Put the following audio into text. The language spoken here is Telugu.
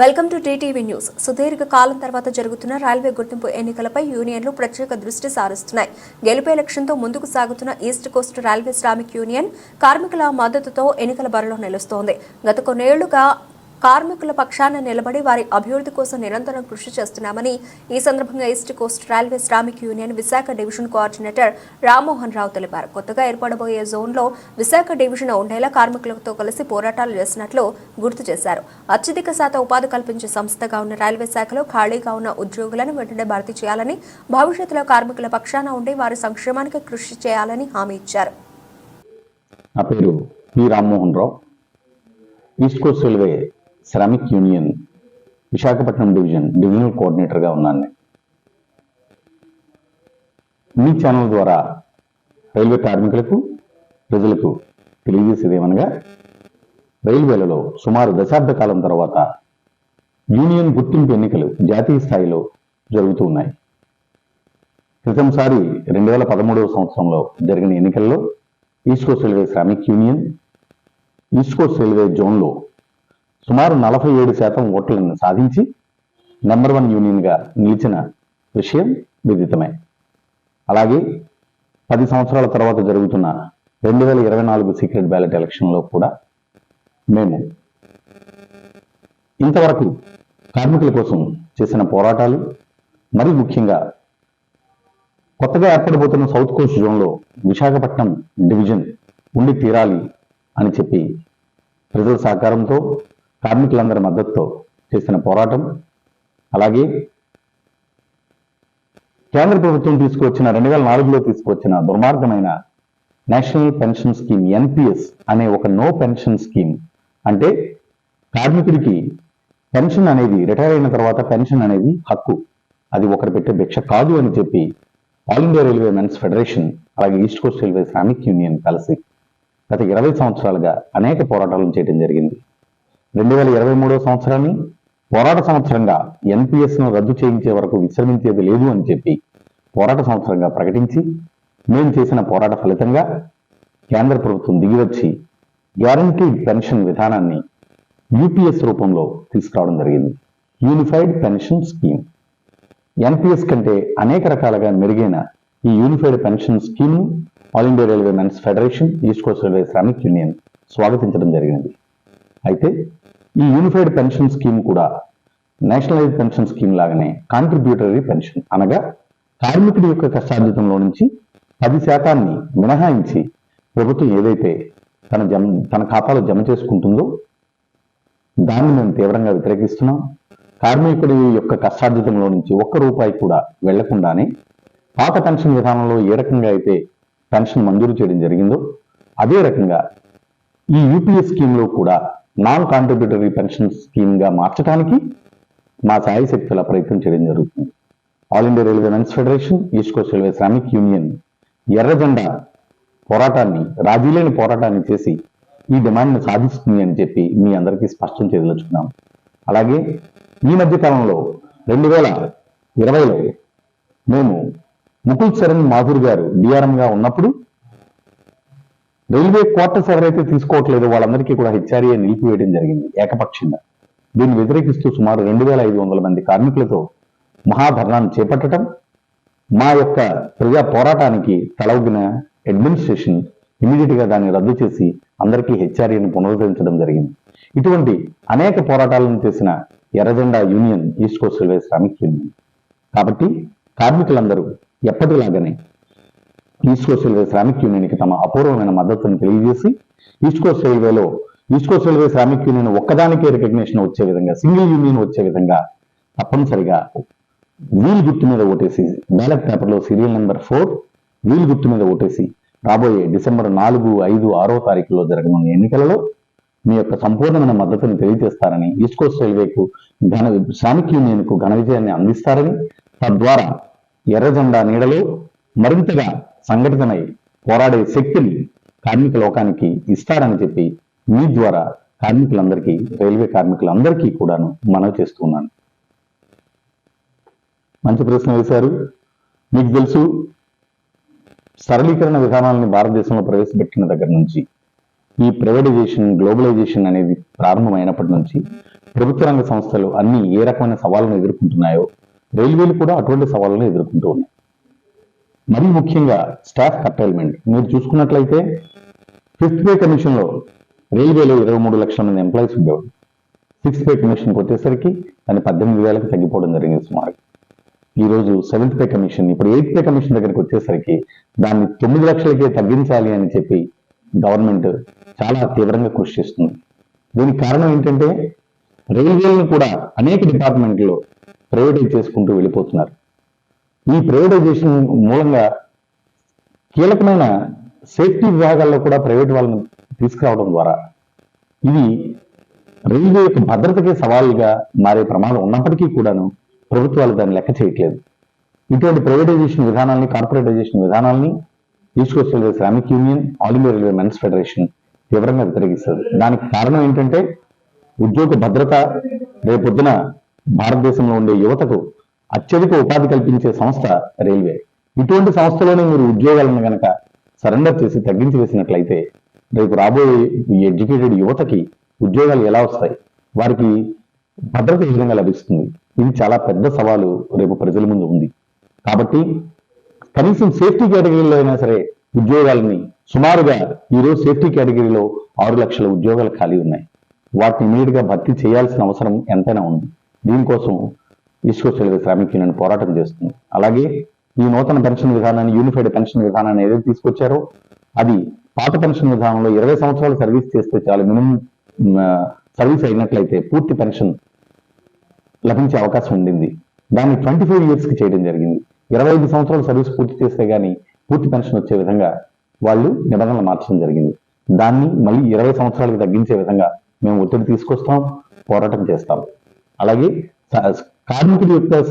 Welcome to TTV news. సుదీర్ఘ కాలం తర్వాత జరుగుతున్న రైల్వే గుర్తింపు ఎన్నికలపై యూనియన్లు ప్రత్యేక దృష్టి సారిస్తున్నాయి. గెలుపే లక్ష్యంతో ముందుకు సాగుతున్న east coast railway Shramik union కార్మికుల మద్దతుతో ఎన్నికల బరిలో నిలుస్తోంది. గత కొన్నేళ్ళుగా కార్మికుల పక్షాన నిలబడి వారి అభివృద్ధి కోసం నిరంతరం కృషి చేస్తున్నామని ఈ సందర్భంగా east coast railway Shramik union Visakha division coordinator Rammohan Rao తెలిపారు. కొత్తగా ఏర్పడబోయే జోన్లో విశాఖ డివిజన్ ఉండేలా కార్మికులతో కలిసి పోరాటాలు చేసినట్లు గుర్తు చేశారు. అత్యధిక శాతం ఉపాధి కల్పించే సంస్థగా ఉన్న రైల్వే శాఖలో ఖాళీగా ఉన్న ఉద్యోగులను వెంటనే భర్తీ చేయాలని భవిష్యత్తులో కార్మికుల పక్షాన ఉండి వారి సంక్షేమానికి కృషి చేయాలని హామీ ఇచ్చారు. నా పేరు P Rammohan Rao. East coast railway Shramik union Visakhapatnam division divisional కోఆర్డినేటర్గా ఉన్నాను నేను. మీ ఛానల్ ద్వారా రైల్వే కార్మికులకు ప్రజలకు తెలియజేసేదేమనగా రైల్వేలలో సుమారు దశాబ్ద కాలం తర్వాత యూనియన్ గుర్తింపు ఎన్నికలు జాతీయ స్థాయిలో జరుగుతూ ఉన్నాయి క్రితంసారి రెండు వేల పదమూడవ సంవత్సరంలో జరిగిన ఎన్నికల్లో east coast railway Shramik union east coast railway జోన్లో సుమారు నలభై ఏడు శాతం ఓట్లను సాధించి నెంబర్ వన్ యూనియన్గా నిలిచిన విషయం విదితమే. అలాగే పది సంవత్సరాల తర్వాత జరుగుతున్న రెండు వేల ఇరవై నాలుగు సీక్రెట్ బ్యాలెట్ ఎలక్షన్లో కూడా మేము ఇంతవరకు కార్మికుల కోసం చేసిన పోరాటాలు మరి ముఖ్యంగా కొత్తగా ఏర్పడబోతున్న సౌత్ కోస్ట్ జోన్లో విశాఖపట్నం డివిజన్ ఉండి తీరాలి అని చెప్పి ప్రజల సహకారంతో కార్మికులందరి మద్దతుతో చేసిన పోరాటం అలాగే కేంద్ర ప్రభుత్వం తీసుకువచ్చిన రెండు వేల నాలుగులో తీసుకువచ్చిన దుర్మార్గమైన నేషనల్ పెన్షన్ స్కీమ్ ఎన్పిఎస్ అనే ఒక నో పెన్షన్ స్కీమ్. అంటే కార్మికుడికి పెన్షన్ అనేది రిటైర్ అయిన తర్వాత పెన్షన్ అనేది హక్కు. అది ఒకరు పెట్టే భిక్ష కాదు అని చెప్పి all India railway men's federation అలాగే east coast railway Shramik union కలిసి గత ఇరవై సంవత్సరాలుగా అనేక పోరాటాలను చేయడం జరిగింది. రెండు వేల ఇరవై మూడవ సంవత్సరాన్ని పోరాట సంవత్సరంగా ఎన్పిఎస్ను రద్దు చేయించే వరకు విశ్రమించేది లేదు అని చెప్పి పోరాట సంవత్సరంగా ప్రకటించి మేము చేసిన పోరాట ఫలితంగా కేంద్ర ప్రభుత్వం దిగివచ్చి గ్యారంటీడ్ పెన్షన్ విధానాన్ని యూపీఎస్ రూపంలో తీసుకురావడం జరిగింది. యూనిఫైడ్ పెన్షన్ స్కీమ్ ఎన్పిఎస్ కంటే అనేక రకాలుగా మెరుగైన ఈ unified pension scheme all India railway men's federation east coast railway Shramik union స్వాగతించడం జరిగింది అయితే ఈ యూనిఫైడ్ పెన్షన్ స్కీమ్ కూడా నేషనలైజ్ పెన్షన్ స్కీమ్ లాగానే కాంట్రిబ్యూటరీ పెన్షన్ అనగా కార్మికుడి యొక్క కష్టార్జితంలో నుంచి పది శాతాన్ని మినహాయించి ప్రభుత్వం ఏదైతే తన జమ తన ఖాతాలో జమ చేసుకుంటుందో దాన్ని మేము తీవ్రంగా వ్యతిరేకిస్తున్నాం. కార్మికుడి యొక్క కష్టార్జితంలో నుంచి ఒక్క రూపాయి కూడా వెళ్ళకుండానే పాత పెన్షన్ విధానంలో ఏ రకంగా అయితే పెన్షన్ మంజూరు చేయడం జరిగిందో అదే రకంగా ఈ యూపీఎస్ స్కీమ్లో కూడా నాన్ కాంట్రిబ్యూటరీ పెన్షన్ స్కీమ్గా మార్చడానికి మా సాయి శక్తుల ప్రయత్నం చేయడం జరుగుతుంది. All India railway men's federation east coast railway Shramik union ఎర్రజెండా పోరాటాన్ని రాజీలేని పోరాటాన్ని చేసి ఈ డిమాండ్ని సాధిస్తుంది అని చెప్పి మీ అందరికీ స్పష్టం చేయదలుచుకున్నాం. అలాగే ఈ మధ్య కాలంలో రెండు వేల ఇరవైలో మేము ముకుల్ చరణ్ మాధుర్ గారు డిఆర్ఎంగా ఉన్నప్పుడు రైల్వే క్వార్టర్స్ ఎవరైతే తీసుకోవట్లేదో వాళ్ళందరికీ కూడా హెచ్ఆర్ఏ నిలిపివేయడం జరిగింది ఏకపక్షంగా. దీన్ని వ్యతిరేకిస్తూ సుమారు రెండు వేల ఐదు వందల మంది కార్మికులతో మహాధర్నాన్ని చేపట్టడం మా యొక్క ప్రజా పోరాటానికి తలవగిన అడ్మినిస్ట్రేషన్ ఇమీడియట్గా దాన్ని రద్దు చేసి అందరికీ హెచ్ఆర్ఏను పునరుద్ధరించడం జరిగింది. ఇటువంటి అనేక పోరాటాలను చేసిన ఎర్రజెండా union east coast railway Shramik union. కాబట్టి కార్మికులందరూ ఎప్పటిలాగానే ఈస్ట్ కోస్ట్ రైల్వే శ్రామిక్ యూనియన్కి తమ అపూర్వమైన మద్దతును తెలియజేసి ఈస్ట్ కోస్ట్ రైల్వేలో east coast railway Shramik union ఒక్కదానికే రికగ్నిషన్ వచ్చే విధంగా సింగిల్ యూనియన్ వచ్చే విధంగా తప్పనిసరిగా వీల్ గుర్తు మీద ఓటేసి బ్యాలెట్ పేపర్లో సీరియల్ నెంబర్ ఫోర్ వీల్ గుర్తు మీద ఓటేసి రాబోయే డిసెంబర్ నాలుగు ఐదు ఆరో తారీఖులో జరగనున్న ఎన్నికలలో మీ యొక్క సంపూర్ణమైన మద్దతును తెలియజేస్తారని ఈస్ట్ కోస్ట్ రైల్వేకు ఘన శ్రామిక్ యూనియన్కు ఘన విజయాన్ని అందిస్తారని తద్వారా ఎర్ర జెండా నీడలో మరింతగా సంఘటితమై పోరాడే శక్తిని కార్మిక లోకానికి ఇస్తారని చెప్పి మీ ద్వారా కార్మికులందరికీ రైల్వే కార్మికులందరికీ కూడాను మనవి చేస్తున్నాను. మంచి ప్రశ్న వేశారు. మీకు తెలుసు సరళీకరణ విధానాలని భారతదేశంలో ప్రవేశపెట్టిన దగ్గర నుంచి ఈ ప్రైవేటైజేషన్ గ్లోబలైజేషన్ అనేది ప్రారంభమైనప్పటి నుంచి ప్రభుత్వ రంగ సంస్థలు అన్ని ఏ రకమైన సవాళ్ళను ఎదుర్కొంటున్నాయో రైల్వేలు కూడా అటువంటి సవాళ్ళను ఎదుర్కొంటూ ఉన్నాయి. మరీ ముఖ్యంగా స్టాఫ్ కర్టైల్మెంట్ మీరు చూసుకున్నట్లయితే ఫిఫ్త్ పే కమిషన్లో రైల్వేలో ఇరవై మూడు లక్షల మంది ఎంప్లాయీస్ ఉండేవారు సిక్స్త్ పే కమిషన్కి వచ్చేసరికి దాన్ని పద్దెనిమిది వేలకు తగ్గిపోవడం జరిగింది సుమారు ఈ రోజు సెవెంత్ పే కమిషన్ ఇప్పుడు ఎయిత్ పే కమిషన్ దగ్గరికి వచ్చేసరికి దాన్ని తొమ్మిది లక్షలకే తగ్గించాలి అని చెప్పి గవర్నమెంట్ చాలా తీవ్రంగా కృషి చేస్తుంది. దీనికి కారణం ఏంటంటే రైల్వేలను కూడా అనేక డిపార్ట్మెంట్లో ప్రైవేటైజ్ చేసుకుంటూ వెళ్ళిపోతున్నారు. ఈ ప్రైవేటైజేషన్ మూలంగా కీలకమైన సేఫ్టీ విభాగాల్లో కూడా ప్రైవేట్ వాళ్ళని తీసుకురావడం ద్వారా ఇది రైల్వే యొక్క భద్రతకే సవాలుగా మారే ప్రమాదం ఉన్నప్పటికీ కూడాను ప్రభుత్వాలు దాన్ని లెక్క చేయట్లేదు. ఇటువంటి ప్రైవేటైజేషన్ విధానాల్ని కార్పొరేటైజేషన్ విధానాల్ని east coast railway Shramik union all India railway men's federation తీవ్రంగా వ్యతిరేకిస్తుంది. దానికి కారణం ఏంటంటే ఉద్యోగ భద్రత రేపొద్దున భారతదేశంలో ఉండే యువతకు అత్యధిక ఉపాధి కల్పించే సంస్థ రైల్వే. ఇటువంటి సంస్థలోనే మీరు ఉద్యోగాలను గనక సరెండర్ చేసి తగ్గించి వేసినట్లయితే రేపు రాబోయే ఈ ఎడ్యుకేటెడ్ యువతకి ఉద్యోగాలు ఎలా వస్తాయి? వారికి భద్రత ఏ విధంగా లభిస్తుంది? ఇది చాలా పెద్ద సవాలు రేపు ప్రజల ముందు ఉంది. కాబట్టి కనీసం సేఫ్టీ కేటగిరీలో అయినా సరే ఉద్యోగాలని సుమారుగా ఈరోజు సేఫ్టీ కేటగిరీలో ఆరు లక్షల ఉద్యోగాలు ఖాళీ ఉన్నాయి. వాటిని ఇమీడియట్ భర్తీ చేయాల్సిన అవసరం ఎంతైనా ఉంది. దీనికోసం ఈస్ట్ కోస్ట్ శ్రామిక్ యూనియన్ పోరాటం చేస్తుంది. అలాగే ఈ నూతన పెన్షన్ విధానాన్ని యూనిఫైడ్ పెన్షన్ విధానాన్ని ఏదైతే తీసుకొచ్చారో అది పాత పెన్షన్ విధానంలో ఇరవై సంవత్సరాలు సర్వీస్ చేస్తే చాలు. మినిమం సర్వీస్ అయినట్లయితే పూర్తి పెన్షన్ లభించే అవకాశం ఉండింది. దాన్ని ట్వంటీ ఫైవ్ ఇయర్స్కి చేయడం జరిగింది. ఇరవై ఐదు సంవత్సరాలు సర్వీస్ పూర్తి చేస్తే కానీ పూర్తి పెన్షన్ వచ్చే విధంగా వాళ్ళు నిబంధనలు మార్చడం జరిగింది. దాన్ని మళ్ళీ ఇరవై సంవత్సరాలకు తగ్గించే విధంగా మేము ఒత్తిడి తీసుకొస్తాం పోరాటం చేస్తాం. అలాగే కార్మికుడి యొక్క